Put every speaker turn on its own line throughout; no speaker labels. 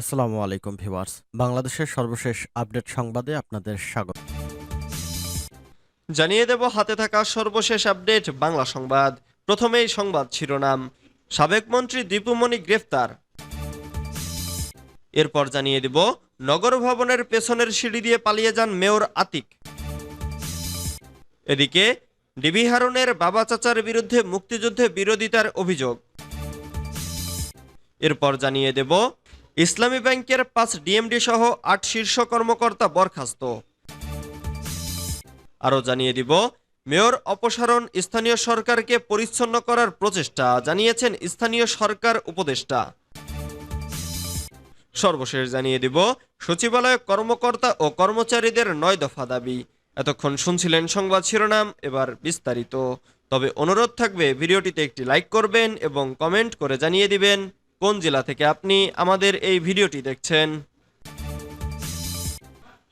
আসসালামু আলাইকুম ভিউয়ার্স। বাংলাদেশের সর্বশেষ আপডেট সংবাদে আপনাদের স্বাগত।
জানিয়ে দেব হাতে থাকা সর্বশেষ আপডেট বাংলা সংবাদ। প্রথমেই সংবাদ শিরোনাম। সাবেক মন্ত্রী দীপুমণি গ্রেফতার। এরপর জানিয়ে দেব, নগর ভবনের পেছনের সিঁড়ি দিয়ে পালিয়ে যান মেয়র আতিক। এদিকে, ডিবি হারুনের বাবা চাচার বিরুদ্ধে মুক্তিযুদ্ধে বিরোধিতার অভিযোগ। এরপর জানিয়ে দেব ইসলামী ব্যাংকের পাঁচ ডিএমডি সহ আট শীর্ষ কর্মকর্তা বরখাস্ত। আরও জানিয়ে দিব, মেয়র অপসারণ স্থানীয় সরকারকে পরিচ্ছন্ন করার প্রচেষ্টা, জানিয়েছেন স্থানীয় সরকার উপদেষ্টা। সর্বশেষ জানিয়ে দিব, সচিবালয় কর্মকর্তা ও কর্মচারীদের নয় দফা দাবি। এতক্ষণ শুনছিলেন সংবাদ শিরোনাম, এবার বিস্তারিত। তবে অনুরোধ থাকবে, ভিডিওটিতে একটি লাইক করবেন এবং কমেন্ট করে জানিয়ে দিবেন। কোন জেলা থেকে আপনি আমাদের এই ভিডিওটি দেখছেন?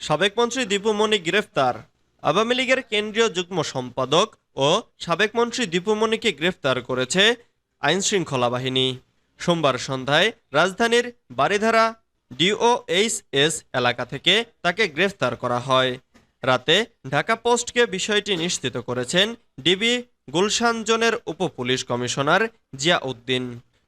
সাবেক মন্ত্রী দীপু মণি গ্রেফতার। আওয়ামী লীগের কেন্দ্রীয় যুগ্ম সম্পাদক ও সাবেক মন্ত্রী দীপু মণিকে গ্রেফতার করেছে আইন শৃঙ্খলা বাহিনী। সোমবার সন্ধ্যায় রাজধানীর বারিধারা ডিওএইচএস এলাকা থেকে তাকে গ্রেফতার করা হয়। রাতে ঢাকা পোস্টকে বিষয়টি নিশ্চিত করেছেন ডিবি গুলশান জোনের উপপুলিশ কমিশনার জিয়া উদ্দিন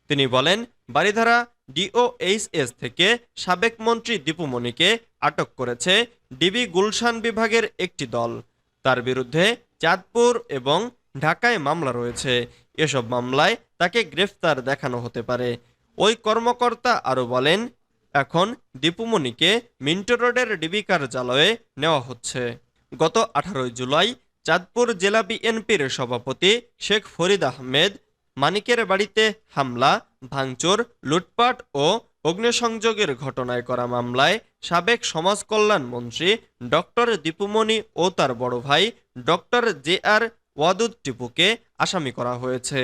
তিনি বলেন, বারিধারা ডিওএইচএস থেকে সাবেক মন্ত্রী দীপু দীপুমণিকে আটক করেছে ডিবি গুলশান বিভাগের একটি দল। তার বিরুদ্ধে চাঁদপুর এবং ঢাকায় মামলা রয়েছে। এসব মামলায় তাকে গ্রেফতার দেখানো হতে পারে। ওই কর্মকর্তা আরও বলেন, এখন দীপুমণিকে মিন্টো রোডের ডিবি কার্যালয়ে নেওয়া হচ্ছে। গত আঠারোই জুলাই চাঁদপুর জেলা বিএনপির সভাপতি শেখ ফরিদ আহমেদ মানিকের বাড়িতে হামলা, ভাঙচুর, লুটপাট ও অগ্নিসংযোগের ঘটনায় করা মামলায় সাবেক সমাজ কল্যাণ মন্ত্রী ডক্টর দীপুমণি ও তার বড় ভাই ডক্টর জে আর ওয়াদুদ টিপুকে আসামি করা হয়েছে।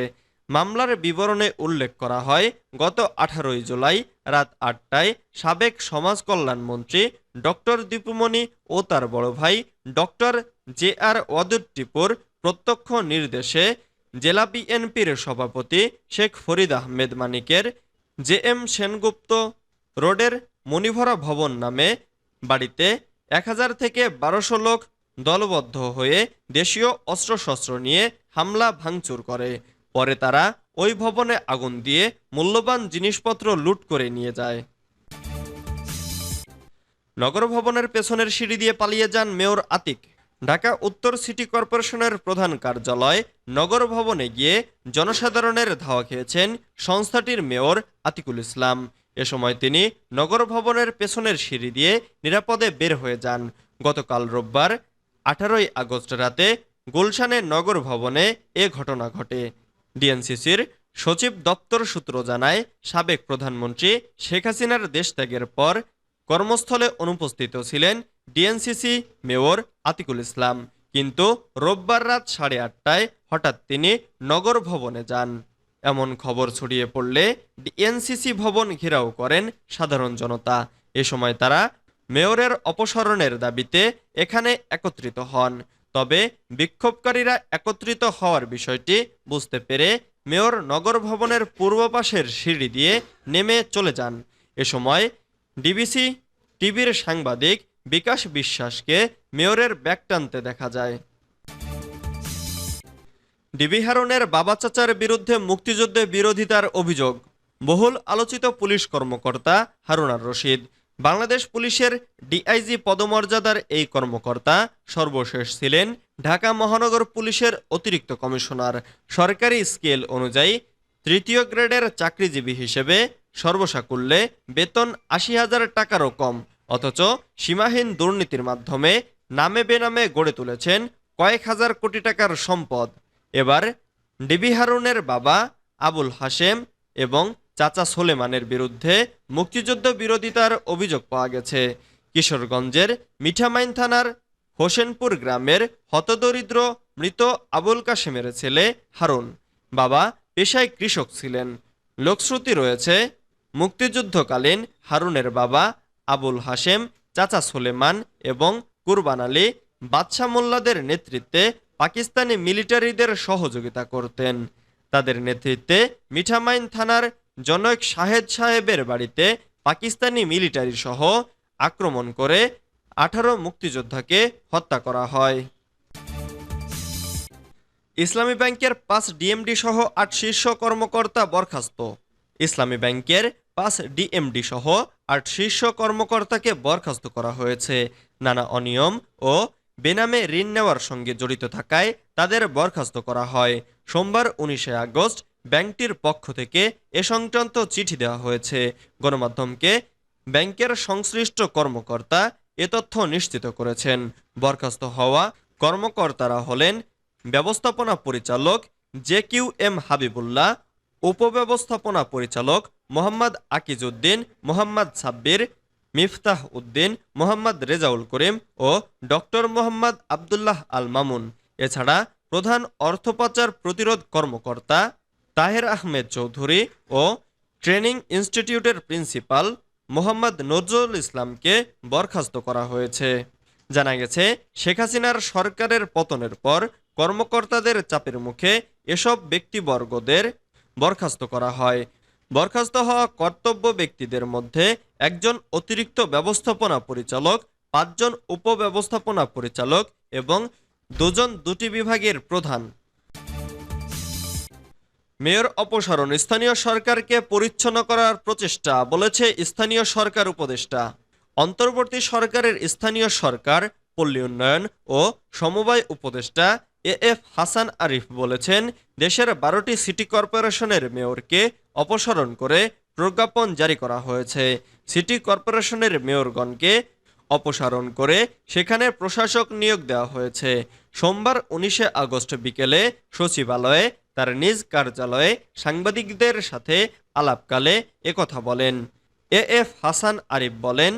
মামলার বিবরণে উল্লেখ করা হয়, গত আঠারোই জুলাই রাত আটটায় সাবেক সমাজ কল্যাণ মন্ত্রী ডক্টর দীপুমণি ও তার বড় ভাই ডক্টর জে আর ওয়াদুদ টিপুর প্রত্যক্ষ নির্দেশে জেলা বিএনপির সভাপতি শেখ ফরিদ আহমেদ মানিকের জে এম সেনগুপ্ত রোডের মণিভরা ভবন নামে বাড়িতে এক হাজার থেকে বারোশো লোক দলবদ্ধ হয়ে দেশীয় অস্ত্রশস্ত্র নিয়ে হামলা ভাঙচুর করে। পরে তারা ওই ভবনে আগুন দিয়ে মূল্যবান জিনিসপত্র লুট করে নিয়ে যায়। নগর ভবনের পেছনের সিঁড়ি দিয়ে পালিয়ে যান মেয়র আতিক। ঢাকা উত্তর সিটি কর্পোরেশনের প্রধান কার্যালয় নগর ভবনে গিয়ে জনসাধারণের ধাওয়া খেয়েছেন সংস্থাটির মেয়র আতিকুল ইসলাম। এ সময় তিনি নগর ভবনের পেছনের সিঁড়ি দিয়ে নিরাপদে বের হয়ে যান। গতকাল রোববার আঠারোই আগস্ট রাতে গুলশানে নগর ভবনে এ ঘটনা ঘটে। ডিএনসিসির সচিব দপ্তর সূত্র জানায়, সাবেক প্রধানমন্ত্রী শেখ হাসিনার দেশত্যাগের পর কর্মস্থলে অনুপস্থিত ছিলেন ডিএনসিসি মেয়র আতিকুল ইসলাম। কিন্তু রোববার রাত সাড়ে আটটায় হঠাৎ তিনি নগর ভবনে যান। এমন খবর ছড়িয়ে পড়লে ডিএনসিসি ভবন ঘেরাও করেন সাধারণ জনতা। এ সময় তারা মেয়রের অপসারণের দাবিতে এখানে একত্রিত হন। তবে বিক্ষোভকারীরা একত্রিত হওয়ার বিষয়টি বুঝতে পেরে মেয়র নগর ভবনের পূর্ব পাশের সিঁড়ি দিয়ে নেমে চলে যান। এ সময় ডিবিসি টিভির সাংবাদিক বিকাশ বিশ্বাসকে মেয়রের ব্যাগ টানতে দেখা যায়। ডিবি হারুনের বাবা চাচার বিরুদ্ধে মুক্তিযুদ্ধে বিরোধিতার অভিযোগ। বহুল আলোচিত পুলিশ কর্মকর্তা হারুনার রশিদ। বাংলাদেশ পুলিশের ডিআইজি পদমর্যাদার এই কর্মকর্তা সর্বশেষ ছিলেন ঢাকা মহানগর পুলিশের অতিরিক্ত কমিশনার। সরকারি স্কেল অনুযায়ী তৃতীয় গ্রেডের চাকরিজীবী হিসেবে সর্বসাকুল্যে বেতন আশি হাজার টাকারও কম। অথচ সীমাহীন দুর্নীতির মাধ্যমে নামে বেনামে গড়ে তুলেছেন কয়েক হাজার কোটি টাকার সম্পদ। এবার ডিবি হারুনের বাবা আবুল হাশেম এবং চাচা সোলেমানের বিরুদ্ধে মুক্তিযুদ্ধ বিরোধিতার অভিযোগ পাওয়া গেছে। কিশোরগঞ্জের মিঠামাইন থানার হোসেনপুর গ্রামের হতদরিদ্র মৃত আবুল কাশেমের ছেলে হারুন। বাবা পেশায় কৃষক ছিলেন। লোকশ্রুতি রয়েছে, মুক্তিযুদ্ধকালীন হারুনের বাবা আবুল হাশেম, চাচা সোলেমান এবং কুরবান আলী বাদশাহ মোল্লাদের নেতৃত্বে পাকিস্তানি মিলিটারিদের সহযোগিতা করতেন। তাদের নেতৃত্বে মিঠামাইন থানার জনৈক শাহেদ সাহেবের বাড়িতে পাকিস্তানি মিলিটারি সহ আক্রমণ করে আঠারো মুক্তিযোদ্ধাকে হত্যা করা হয়। ইসলামী ব্যাংকের পাঁচ ডিএমডি সহ আট শীর্ষ কর্মকর্তা বরখাস্ত। ইসলামী ব্যাংকের পাঁচ ডিএমডি সহ আট শীর্ষ কর্মকর্তাকে বরখাস্ত করা হয়েছে। নানা অনিয়ম ও বেনামে ঋণ নেওয়ার সঙ্গে জড়িত থাকায় তাদের বরখাস্ত করা হয়। সোমবার উনিশে আগস্ট ব্যাংকটির পক্ষ থেকে এ সংক্রান্ত চিঠি দেওয়া হয়েছে। গণমাধ্যমকে ব্যাংকের সংশ্লিষ্ট কর্মকর্তা এ তথ্য নিশ্চিত করেছেন। বরখাস্ত হওয়া কর্মকর্তারা হলেন ব্যবস্থাপনা পরিচালক জে কিউ এম হাবিবুল্লাহ, উপব্যবস্থাপনা পরিচালক মোহাম্মদ আকিজউদ্দিন, মোহাম্মদ সাব্বির, মিফতাহ উদ্দিন, মোহাম্মদ রেজাউল করিম ও ডক্টর মোহাম্মদ আবদুল্লাহ আল মামুন। এছাড়া প্রধান অর্থপাচার প্রতিরোধ কর্মকর্তা তাহের আহমেদ চৌধুরী ও ট্রেনিং ইনস্টিটিউটের প্রিন্সিপাল মোহাম্মদ নজরুল ইসলামকে বরখাস্ত করা হয়েছে। জানা গেছে, শেখ হাসিনার সরকারের পতনের পর কর্মকর্তাদের চাপের মুখে এসব ব্যক্তিবর্গদের বরখাস্ত করা হয়। বরখাস্ত হওয়া কর্তব্য ব্যক্তিদের মধ্যে একজন অতিরিক্ত ব্যবস্থাপনা পরিচালক, পাঁচজন উপব্যবস্থাপনা পরিচালক এবং দুজন দুটি বিভাগের প্রধান। মেয়র অপসারণ, স্থানীয় সরকারকে পরিচ্ছন্ন করার প্রচেষ্টা, বলেছে স্থানীয় সরকার উপদেষ্টা। অন্তর্বর্তী সরকারের স্থানীয় সরকার, পল্লী উন্নয়ন ও সমবায় উপদেষ্টা এ এফ হাসান আরিফ বলেছেন, দেশের বারোটি সিটি কর্পোরেশনের মেয়রকে অপসারণ করে প্রজ্ঞাপন জারি করা হয়েছে। সিটি কর্পোরেশনের মেয়রগণকে অপসারণ করে সেখানে প্রশাসক নিয়োগ দেওয়া হয়েছে। সোমবার উনিশে আগস্ট বিকেলে সচিবালয়ে তার নিজ কার্যালয়ে সাংবাদিকদের সাথে আলাপকালে একথা বলেন। এ এফ হাসান আরিফ বলেন,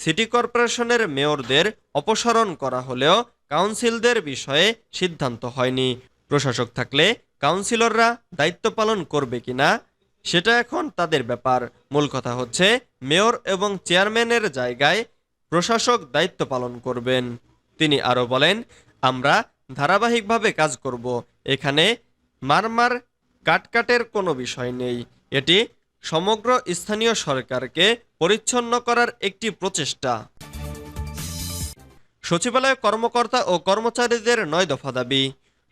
সিটি কর্পোরেশনের মেয়রদের অপসারণ করা হলেও কাউন্সিলদের বিষয়ে সিদ্ধান্ত হয়নি। প্রশাসক থাকলে কাউন্সিলররা দায়িত্ব পালন করবে কিনা সেটা এখন তাদের ব্যাপার। মূল কথা হচ্ছে, মেয়র এবং চেয়ারম্যানের জায়গায় প্রশাসক দায়িত্ব পালন করবেন। তিনি আরও বলেন, আমরা ধারাবাহিকভাবে কাজ করব। এখানে মারমার কাটকাটের কোনো বিষয় নেই। এটি সমগ্র স্থানীয় সরকারকে পরিচ্ছন্ন করার একটি প্রচেষ্টা। সচিবালয় কর্মকর্তা ও কর্মচারীদের নয় দফা দাবি।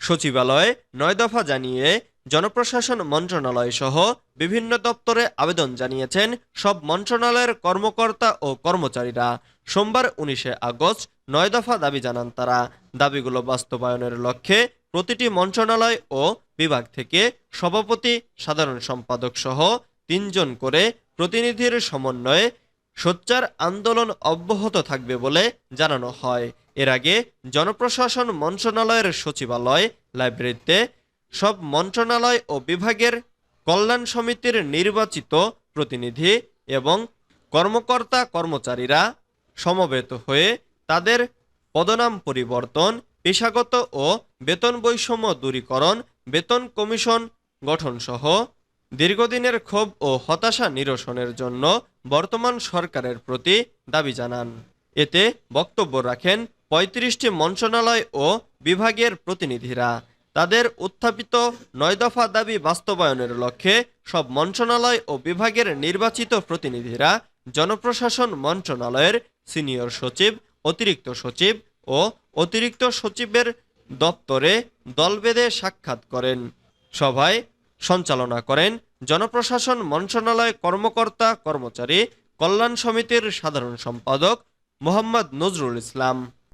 সচিবালয়ে নয় দফা জানিয়ে জনপ্রশাসন মন্ত্রণালয় সহ বিভিন্ন দপ্তরে আবেদন জানিয়েছেন সব মন্ত্রণালয়ের কর্মকর্তা ও কর্মচারীরা। সোমবার উনিশে আগস্ট নয় দফা দাবি জানান তারা। দাবিগুলো বাস্তবায়নের লক্ষ্যে প্রতিটি মন্ত্রণালয় ও বিভাগ থেকে সভাপতি, সাধারণ সম্পাদক সহ তিনজন করে প্রতিনিধির সমন্বয়ে সোচ্চার আন্দোলন অব্যাহত থাকবে বলে জানানো হয়। এর আগে জনপ্রশাসন মন্ত্রণালয়ের সচিবালয়, লাইব্রেরিতে সব মন্ত্রণালয় ও বিভাগের কল্যাণ সমিতির নির্বাচিত প্রতিনিধি এবং কর্মকর্তা কর্মচারীরা সমবেত হয়ে তাদের পদনাম পরিবর্তন, পেশাগত ও বেতন বৈষম্য দূরীকরণ, বেতন কমিশন গঠনসহ দীর্ঘদিনের ক্ষোভ ও হতাশা নিরসনের জন্য বর্তমান সরকারের প্রতি দাবি জানান। এতে বক্তব্য রাখেন পঁয়ত্রিশটি মন্ত্রণালয় ও বিভাগের প্রতিনিধিরা। তাদের উত্থাপিত নয় দফা দাবি বাস্তবায়নের লক্ষ্যে সব মন্ত্রণালয় ও বিভাগের নির্বাচিত প্রতিনিধিরা জনপ্রশাসন মন্ত্রণালয়ের সিনিয়র সচিব, অতিরিক্ত সচিব ও অতিরিক্ত সচিবের দপ্তরে দলবেঁধে সাক্ষাৎ করেন। সভায় সঞ্চালনা করেন জনপ্রশাসন মন্ত্রণালয় কর্মকর্তা কর্মচারী কল্যাণ সমিতির সাধারণ সম্পাদক মোহাম্মদ নজরুল ইসলাম।